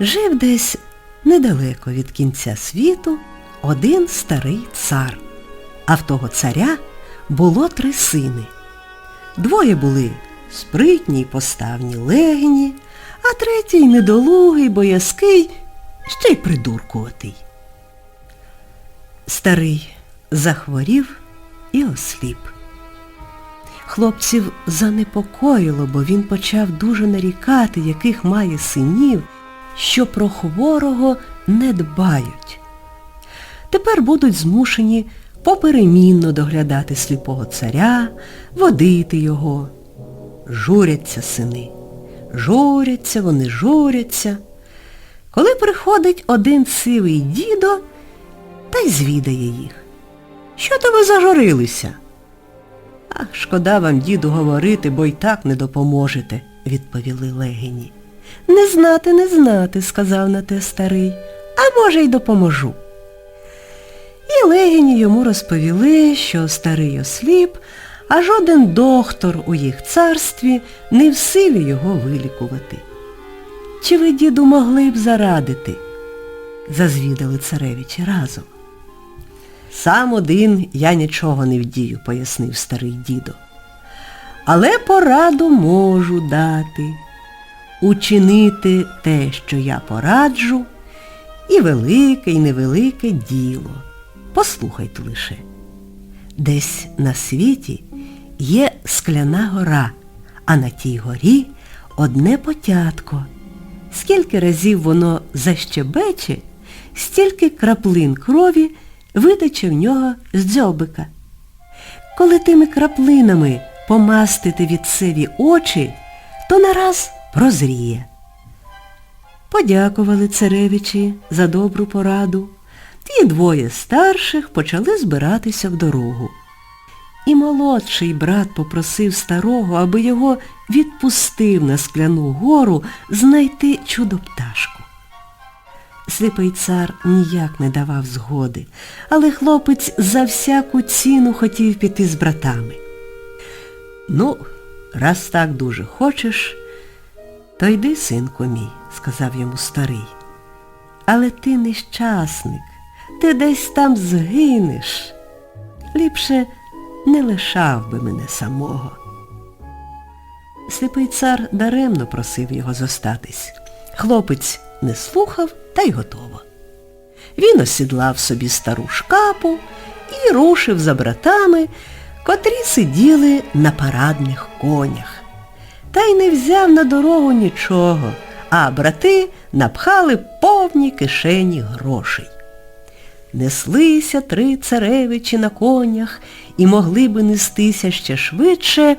Жив десь недалеко від кінця світу один старий цар. А в того царя було три сини. Двоє були спритні й поставні легені, а третій недолугий, боязкий, ще й придуркуватий. Старий захворів і осліп. Хлопців занепокоїло, бо він почав дуже нарікати, яких має синів, що про хворого не дбають. Тепер будуть змушені поперемінно доглядати сліпого царя, водити його. Журяться сини. Журяться, вони журяться. Коли приходить один сивий дідо, та й звідає їх. Що то ви зажурилися? А шкода вам, діду, говорити, бо й так не допоможете, відповіли легені. Не знати, не знати, сказав на те старий, а може й допоможу. І легені йому розповіли, що старий осліп, а жоден доктор у їх царстві не в силі його вилікувати. Чи ви, діду, могли б зарадити? зазвідали царевичі разом. Сам один я нічого не вдію, пояснив старий дідо. Але пораду можу дати. Учинити те, що я пораджу, і велике, і невелике діло. Послухайте лише. Десь на світі є скляна гора, а на тій горі одне потятко. Скільки разів воно защебече, стільки краплин крові витече в нього з дзьобика. Коли тими краплинами помастити від відсеві очі, то нараз прозріє. Подякували царевичі за добру пораду, і двоє старших почали збиратися в дорогу. І молодший брат попросив старого, аби його відпустив на скляну гору знайти чудо-пташку. Сліпий цар ніяк не давав згоди, але хлопець за всяку ціну хотів піти з братами. Ну, раз так дуже хочеш, то йди, синку мій, сказав йому старий. Але ти нещасник, ти десь там згинеш. Ліпше не лишав би мене самого. Сліпий цар даремно просив його зостатись. Хлопець не слухав, та й готово. Він осідлав собі стару шкапу і рушив за братами, котрі сиділи на парадних конях. Та й не взяв на дорогу нічого, а брати напхали повні кишені грошей. Неслися три царевичі на конях і могли би нестися ще швидше,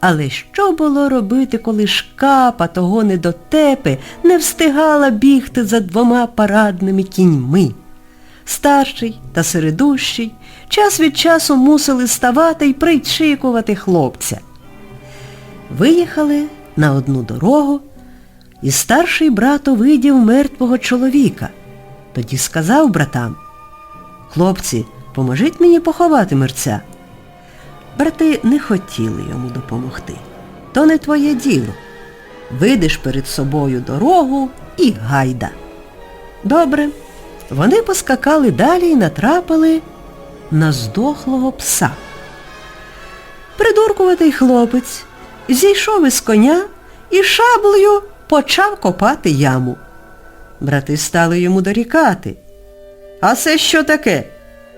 але що було робити, коли шкапа того недотепи не встигала бігти за двома парадними кіньми? Старший та середущий час від часу мусили ставати і причикувати хлопця. Виїхали на одну дорогу, і старший брат увидів мертвого чоловіка. Тоді сказав братам, хлопці, поможіть мені поховати мерця. Брати не хотіли йому допомогти. То не твоє діло. Видиш перед собою дорогу і гайда. Добре. Вони поскакали далі і натрапили на здохлого пса. Придуркуватий хлопець зійшов із коня і шаблею почав копати яму. Брати стали йому дорікати. А це що таке?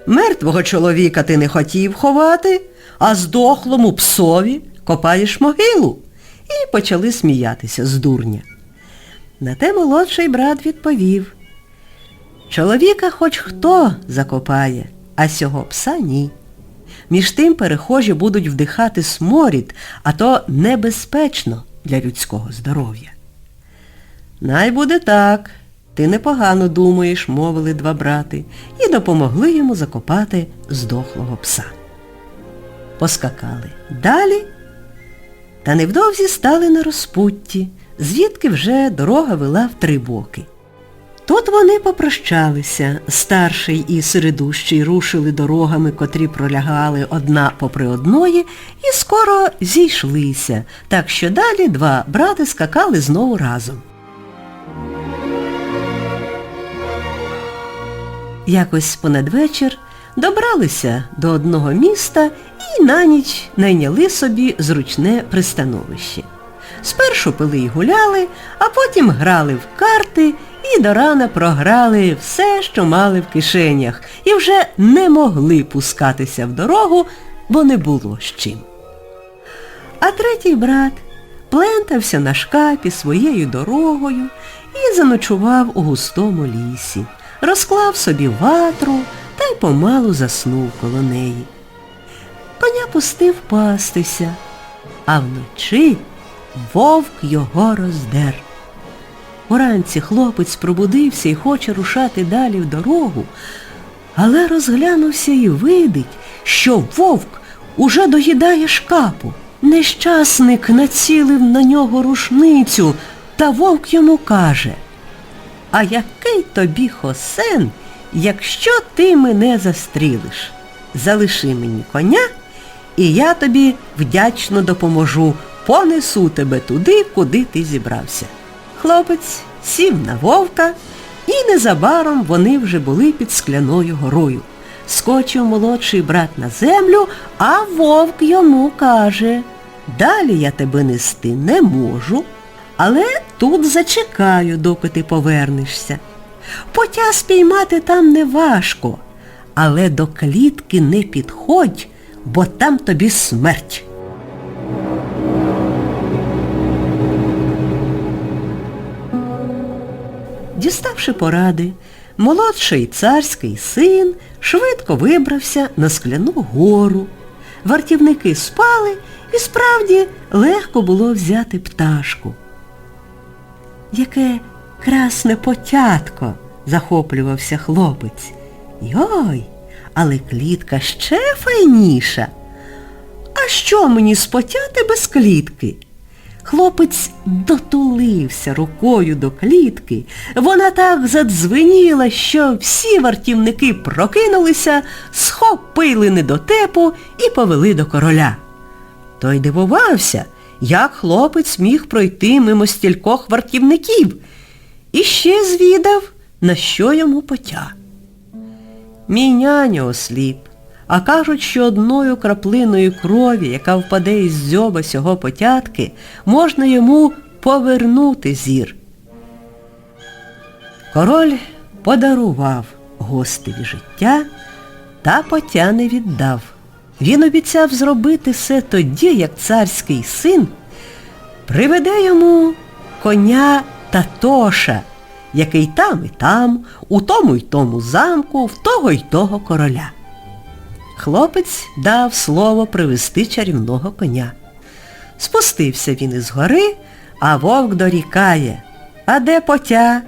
Мертвого чоловіка ти не хотів ховати, а здохлому псові копаєш могилу. І почали сміятися з дурня. На те молодший брат відповів. Чоловіка хоч хто закопає, а сього пса ні. Між тим перехожі будуть вдихати сморід, а то небезпечно для людського здоров'я. Най буде так, ти непогано думаєш, мовили два брати, і допомогли йому закопати здохлого пса. Поскакали далі, та невдовзі стали на розпутті, звідки вже дорога вела в три боки. Тут вони попрощалися. Старший і середущий рушили дорогами, котрі пролягали одна попри одної, і скоро зійшлися, так що далі два брати скакали знову разом. Якось понадвечір добралися до одного міста і на ніч найняли собі зручне пристановище. Спершу пили й гуляли, а потім грали в карти і до рана програли все, що мали в кишенях, і вже не могли пускатися в дорогу, бо не було з чим. А третій брат плентався на шкапі своєю дорогою і заночував у густому лісі, розклав собі ватру та й помалу заснув коло неї. Коня пустив пастися, а вночі вовк його роздер. Уранці хлопець пробудився і хоче рушати далі в дорогу, але розглянувся і видить, що вовк уже доїдає шкапу. Нещасник націлив на нього рушницю, та вовк йому каже, а який тобі хосен, якщо ти мене застрілиш? Залиши мені коня, і я тобі вдячно допоможу, понесу тебе туди, куди ти зібрався. Хлопець сів на вовка, і незабаром вони вже були під скляною горою. Скочив молодший брат на землю, а вовк йому каже, далі я тебе нести не можу, але тут зачекаю, доки ти повернешся. Потя спіймати там не важко, але до клітки не підходь, бо там тобі смерть. Діставши поради, молодший царський син швидко вибрався на скляну гору. Вартівники спали і справді легко було взяти пташку. Яке красне потятко, захоплювався хлопець. Йой, але клітка ще файніша. А що мені спотяти без клітки? Хлопець дотулився рукою до клітки. Вона так задзвеніла, що всі вартівники прокинулися, схопили недотепу і повели до короля. Той дивувався, як хлопець міг пройти мимо стількох вартівників, і ще звідав, на що йому потя. Мій няню осліп, а кажуть, що одною краплиною крові, яка впаде із дзьоба сього потятки, можна йому повернути зір. Король подарував гостеві життя та потя не віддав. Він обіцяв зробити все тоді, як царський син приведе йому коня Татоша, який там і там, у тому й тому замку, в того й того короля. Хлопець дав слово привести чарівного коня. Спустився він із гори, а вовк дорікає. А де потя?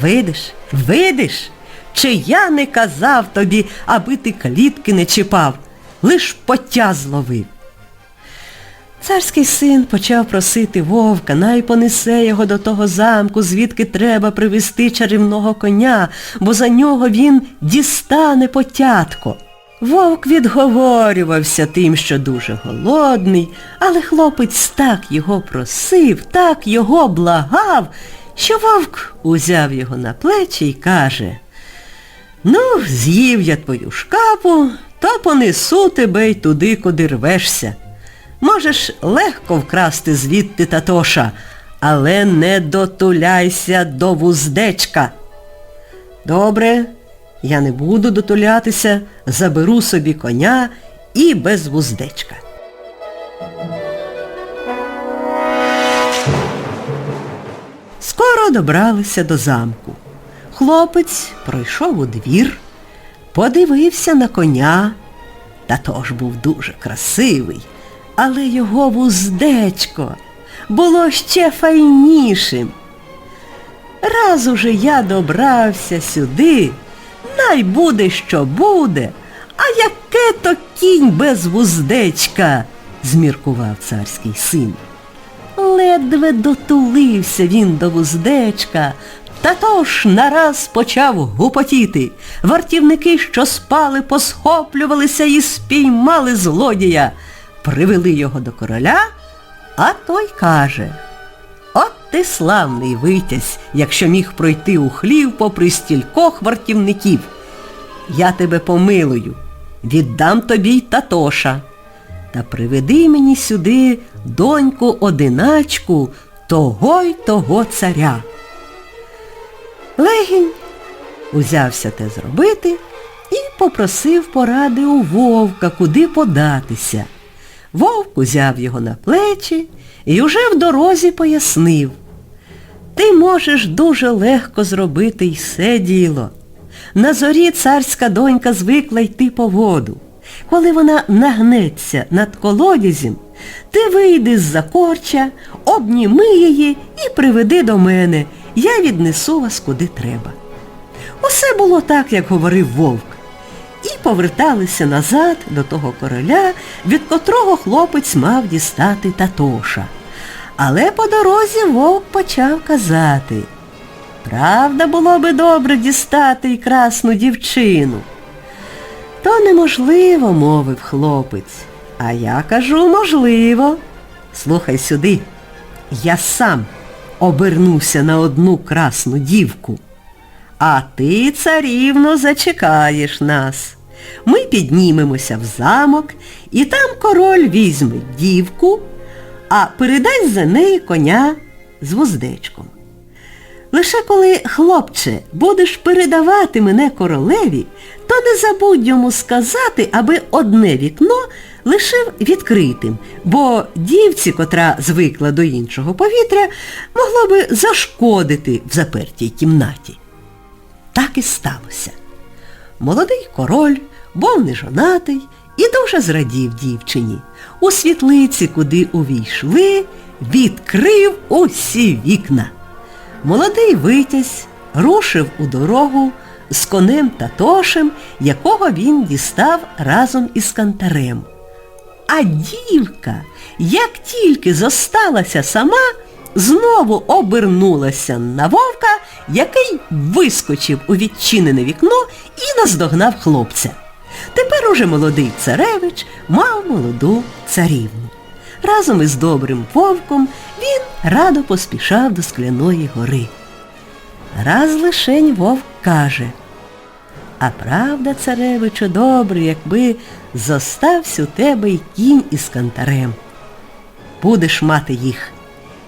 Видиш, видиш? Чи я не казав тобі, аби ти клітки не чіпав, лиш потя зловив. Царський син почав просити вовка, най понесе його до того замку, звідки треба привезти чарівного коня, бо за нього він дістане потятко. Вовк відговорювався тим, що дуже голодний, але хлопець так його просив, так його благав, що вовк узяв його на плечі і каже, ну, з'їв я твою шкапу, то понесу тебе й туди, куди рвешся. Можеш легко вкрасти звідти Татоша, але не дотуляйся до вуздечка. Добре, я не буду дотулятися, заберу собі коня і без вуздечка. Скоро добралися до замку. Хлопець пройшов у двір, подивився на коня, та тож був дуже красивий, але його вуздечко було ще файнішим. Раз уже я добрався сюди, най буде, що буде, а яке то кінь без вуздечка, зміркував царський син. Ледве дотулився він до вуздечка, та тож нараз почав гупотіти. Вартівники, що спали, посхоплювалися і спіймали злодія. Привели його до короля, а той каже, ти славний витязь, якщо міг пройти у хлів попри стількох вартівників. я тебе помилую, віддам тобі й Татоша. Та приведи мені сюди доньку одиначку того й того царя. Легінь узявся те зробити і попросив поради у вовка, куди податися. Вовк узяв його на плечі і уже в дорозі пояснив. Ти можеш дуже легко зробити й все діло. На зорі царська донька звикла йти по воду. Коли вона нагнеться над колодязем, ти вийди з-за корча, обніми її і приведи до мене. Я віднесу вас куди треба. Усе було так, як говорив вовк. І поверталися назад до того короля, від котрого хлопець мав дістати Татоша. Але по дорозі вовк почав казати, правда було би добре дістати й красну дівчину. То неможливо, мовив хлопець. А я кажу, можливо. Слухай сюди, я сам обернуся на одну красну дівку. А ти, царівно, зачекаєш нас. Ми піднімемося в замок, і там король візьме дівку, а передай за неї коня з вуздечком. Лише коли, хлопче, будеш передавати мене королеві, то не забудь йому сказати, аби одне вікно лишив відкритим, бо дівці, котра звикла до іншого повітря, могло би зашкодити в запертій кімнаті. Так і сталося. Молодий король був нежонатий і дуже зрадів дівчині. У світлиці, куди увійшли, відкрив усі вікна. Молодий витязь рушив у дорогу з конем Татошем, якого він дістав разом із кантарем. А дівка, як тільки зосталася сама, знову обернулася на вовка, який вискочив у відчинене вікно і наздогнав хлопця. Тепер уже молодий царевич мав молоду царівну. Разом із добрим вовком він радо поспішав до скляної гори. Раз лишень вовк каже, а правда, царевичу, добре, якби зостався у тебе й кінь із кантарем. Будеш мати їх.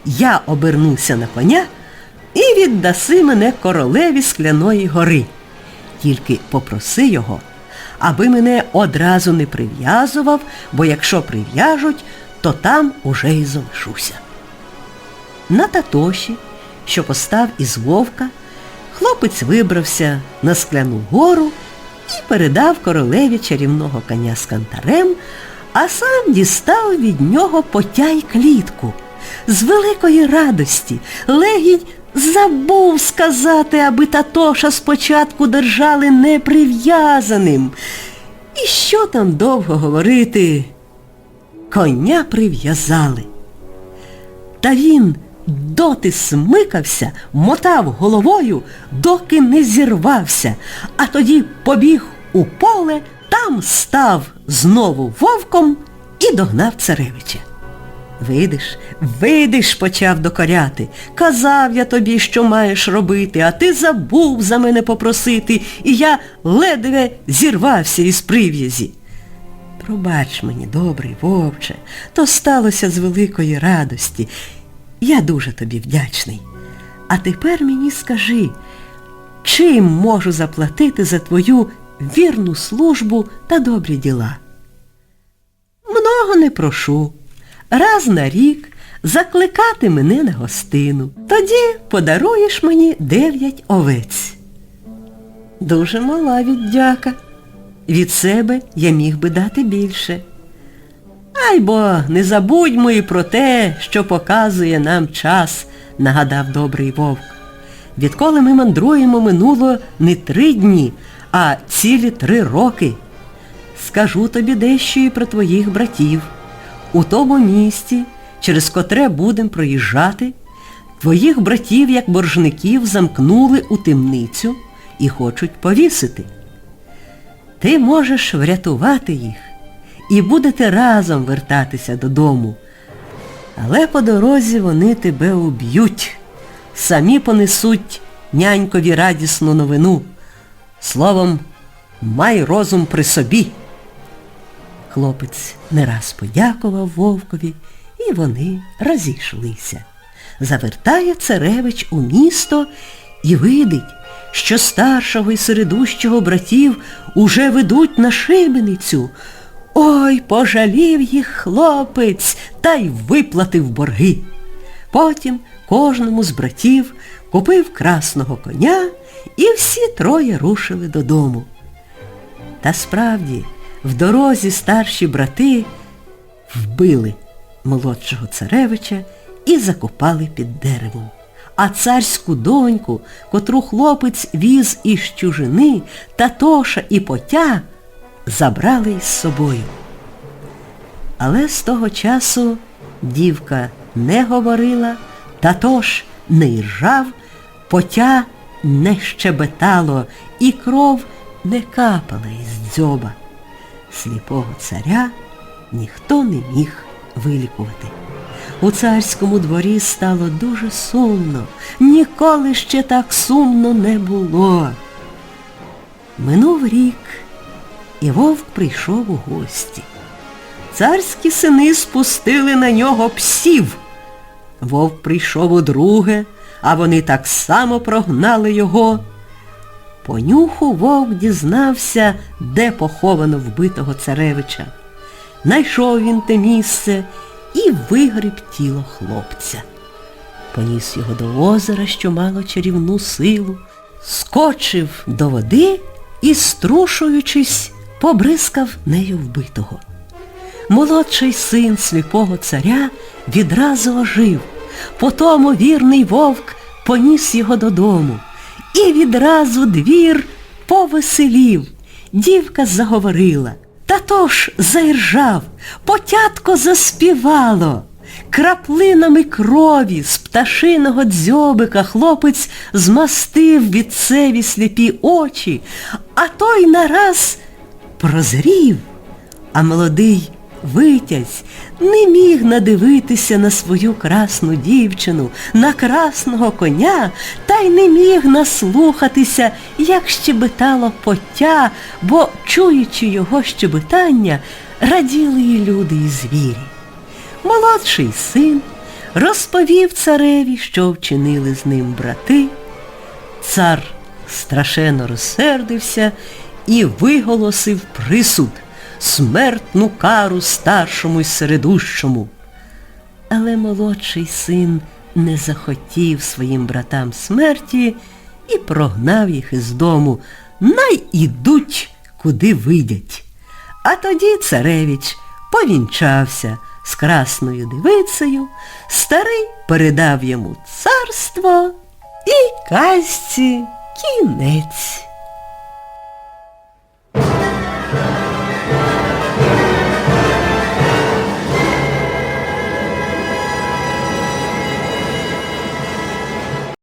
Я обернуся на коня і віддаси мене королеві скляної гори. Тільки попроси його, аби мене одразу не прив'язував, бо якщо прив'яжуть, то там уже й залишуся. На Татоші, що постав із вовка, хлопець вибрався на скляну гору і передав королеві чарівного коня з кантарем, а сам дістав від нього потяй клітку. З великої радості легінь забув сказати, аби Татоша спочатку держали неприв'язаним. І що там довго говорити? Коня прив'язали. Та він доти смикався, мотав головою, доки не зірвався, а тоді побіг у поле, там став знову вовком і догнав царевича. Видиш, видиш, почав докоряти. Казав я тобі, що маєш робити, а ти забув за мене попросити, і я ледве зірвався із прив'язі. Пробач мені, добрий вовче, то сталося з великої радості. Я дуже тобі вдячний. А тепер мені скажи, чим можу заплатити за твою вірну службу та добрі діла? Много не прошу. Раз на рік закликати мене на гостину. Тоді подаруєш мені дев'ять овець. Дуже мала віддяка. Від себе я міг би дати більше. Ай бо не забудьмо і про те, що показує нам час, нагадав добрий вовк. Відколи ми мандруємо минуло не три дні, а цілі три роки. Скажу тобі дещо і про твоїх братів. У тому місті, через котре будем проїжджати, твоїх братів, як боржників, замкнули у темницю і хочуть повісити. Ти можеш врятувати їх і будете разом вертатися додому. Але по дорозі вони тебе уб'ють, самі понесуть нянькові радісну новину. Словом, май розум при собі. Хлопець не раз подякував вовкові, і вони розійшлися. Завертає царевич у місто і видить, що старшого і середущого братів уже ведуть на шибеницю. Ой, пожалів їх хлопець та й виплатив борги. Потім кожному з братів купив красного коня і всі троє рушили додому. Та справді, в дорозі старші брати вбили молодшого царевича і закопали під деревом. А царську доньку, котру хлопець віз із чужини, Татоша і Потя, забрали із собою. Але з того часу дівка не говорила, Татош не іржав, Потя не щебетало і кров не капала із дзьоба. Сліпого царя ніхто не міг вилікувати. У царському дворі стало дуже сумно. Ніколи ще так сумно не було. Минув рік, і вовк прийшов у гості. Царські сини спустили на нього псів. Вовк прийшов удруге, а вони так само прогнали його. По нюху вовк дізнався, де поховано вбитого царевича. Найшов він те місце і вигріб тіло хлопця. Поніс його до озера, що мало чарівну силу, скочив до води і, струшуючись, побризкав нею вбитого. Молодший син сліпого царя відразу ожив. Потому вірний вовк поніс його додому. І відразу двір повеселів. Дівка заговорила. Татош заіржав, потятко заспівало. Краплинами крові з пташиного дзьобика хлопець змастив вітцеві сліпі очі, а той нараз прозрів, а молодий витязь не міг надивитися на свою красну дівчину, на красного коня, та й не міг наслухатися, як щебетало поття, бо, чуючи його щебетання, раділи і люди, і звірі. Молодший син розповів цареві, що вчинили з ним брати. Цар страшенно розсердився і виголосив присуд смертну кару старшому й середущому. Але молодший син не захотів своїм братам смерті і прогнав їх із дому. Най ідуть, куди вийдять. А тоді царевич повінчався з красною дивицею, старий передав йому царство і казці кінець.